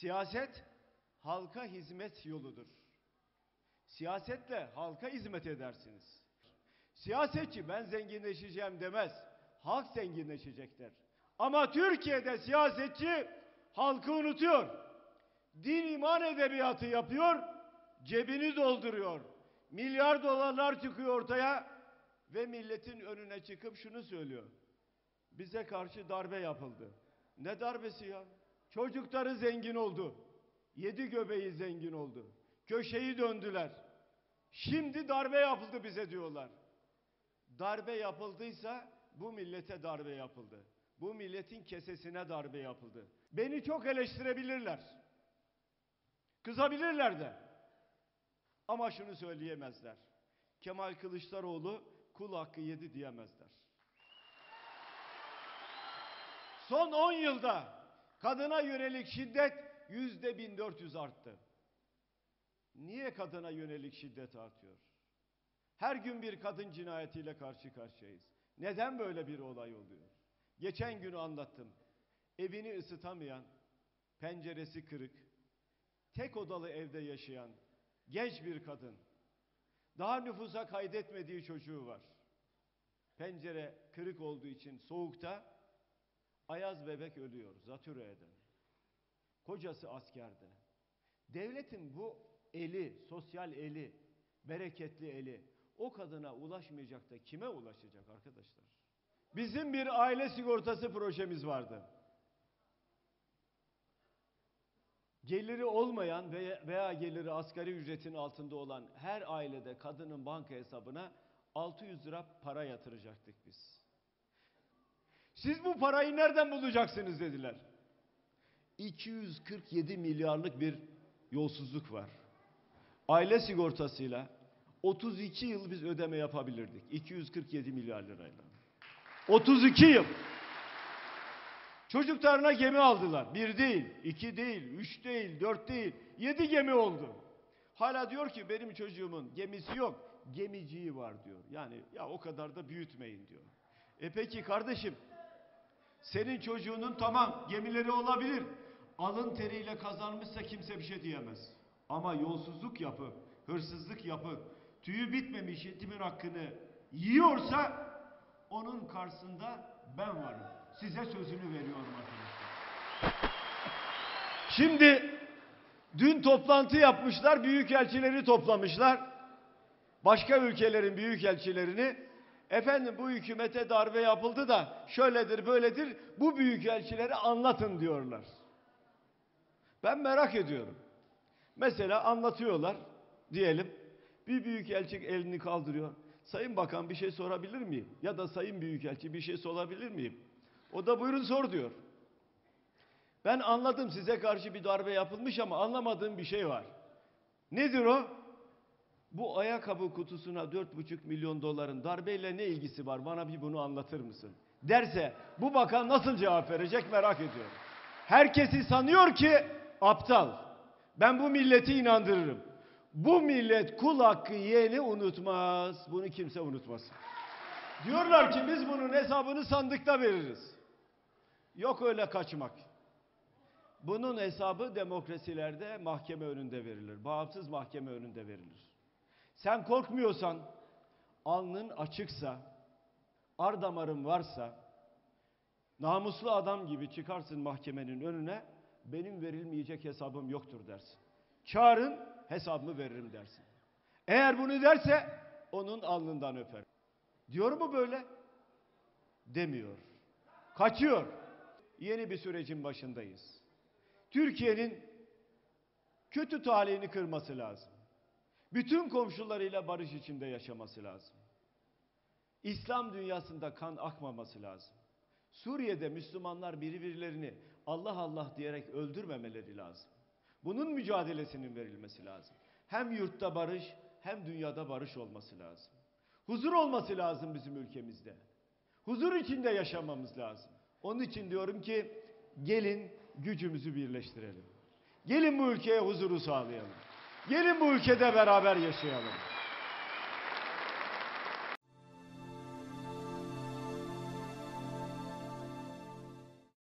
Siyaset halka hizmet yoludur. Siyasetle halka hizmet edersiniz. Siyasetçi ben zenginleşeceğim demez. Halk zenginleşecek der. Ama Türkiye'de siyasetçi halkı unutuyor. Din iman edebiyatı yapıyor, cebini dolduruyor. Milyar dolarlar çıkıyor ortaya ve milletin önüne çıkıp şunu söylüyor. Bize karşı darbe yapıldı. Ne darbesi ya? Çocukları zengin oldu. Yedi göbeği zengin oldu. Köşeyi döndüler. Şimdi darbe yapıldı bize diyorlar. Darbe yapıldıysa bu millete darbe yapıldı. Bu milletin kesesine darbe yapıldı. Beni çok eleştirebilirler. Kızabilirler de. Ama şunu söyleyemezler. Kemal Kılıçdaroğlu kul hakkı yedi diyemezler. Son 10 yılda kadına yönelik şiddet yüzde 1400 arttı. Niye kadına yönelik şiddet artıyor? Her gün bir kadın cinayetiyle karşı karşıyayız. Neden böyle bir olay oluyor? Geçen günü anlattım. Evini ısıtamayan, penceresi kırık, tek odalı evde yaşayan genç bir kadın. Daha nüfusa kaydetmediği çocuğu var. Pencere kırık olduğu için soğukta Ayaz bebek ölüyor zatürreden. Kocası askerde. Devletin bu eli, sosyal eli, bereketli eli o kadına ulaşmayacak da kime ulaşacak arkadaşlar? Bizim bir aile sigortası projemiz vardı. Geliri olmayan veya geliri asgari ücretin altında olan her ailede kadının banka hesabına 600 lira para yatıracaktık biz. Siz bu parayı nereden bulacaksınız dediler. 247 milyarlık bir yolsuzluk var. Aile sigortasıyla 32 yıl biz ödeme yapabilirdik. 247 milyar lirayla. 32 yıl. Çocuklarına gemi aldılar. Bir değil, iki değil, üç değil, dört değil, yedi gemi oldu. Hala diyor ki benim çocuğumun gemisi yok, gemiciyi var diyor. Yani ya o kadar da büyütmeyin diyor. E peki kardeşim, senin çocuğunun tamam gemileri olabilir. Alın teriyle kazanmışsa kimse bir şey diyemez. Ama yolsuzluk yapıp, hırsızlık yapıp, tüyü bitmemiş yetimin hakkını yiyorsa onun karşısında ben varım. Size sözünü veriyorum arkadaşlar. Şimdi dün toplantı yapmışlar, büyükelçileri toplamışlar. Başka ülkelerin büyükelçilerini efendim bu hükümete darbe yapıldı da şöyledir böyledir bu büyükelçileri anlatın diyorlar. Ben merak ediyorum. Mesela anlatıyorlar diyelim. Bir büyükelçi elini kaldırıyor. Sayın Bakan bir şey sorabilir miyim? Ya da Sayın Büyükelçi bir şey sorabilir miyim? O da buyurun sor diyor. Ben anladım size karşı bir darbe yapılmış ama anlamadığım bir şey var. Nedir o? Bu ayakkabı kutusuna 4,5 milyon doların darbeyle ne ilgisi var? Bana bir bunu anlatır mısın? Derse bu bakan nasıl cevap verecek merak ediyorum. Herkesi sanıyor ki aptal. Ben bu milleti inandırırım. Bu millet kul hakkı yiyeni unutmaz. Bunu kimse unutmasın. Diyorlar ki biz bunun hesabını sandıkta veririz. Yok öyle kaçmak. Bunun hesabı demokrasilerde mahkeme önünde verilir. Bağımsız mahkeme önünde verilir. Sen korkmuyorsan, alnın açıksa, ar damarın varsa, namuslu adam gibi çıkarsın mahkemenin önüne, benim verilmeyecek hesabım yoktur dersin. Çağırın, hesabımı veririm dersin. Eğer bunu derse, onun alnından öper. Diyor mu böyle? Demiyor. Kaçıyor. Yeni bir sürecin başındayız. Türkiye'nin kötü talihini kırması lazım. Bütün komşularıyla barış içinde yaşaması lazım. İslam dünyasında kan akmaması lazım. Suriye'de Müslümanlar birbirlerini Allah Allah diyerek öldürmemeleri lazım. Bunun mücadelesinin verilmesi lazım. Hem yurtta barış hem dünyada barış olması lazım. Huzur olması lazım bizim ülkemizde. Huzur içinde yaşamamız lazım. Onun için diyorum ki gelin gücümüzü birleştirelim. Gelin bu ülkeye huzuru sağlayalım. Gelin bu ülkede beraber yaşayalım.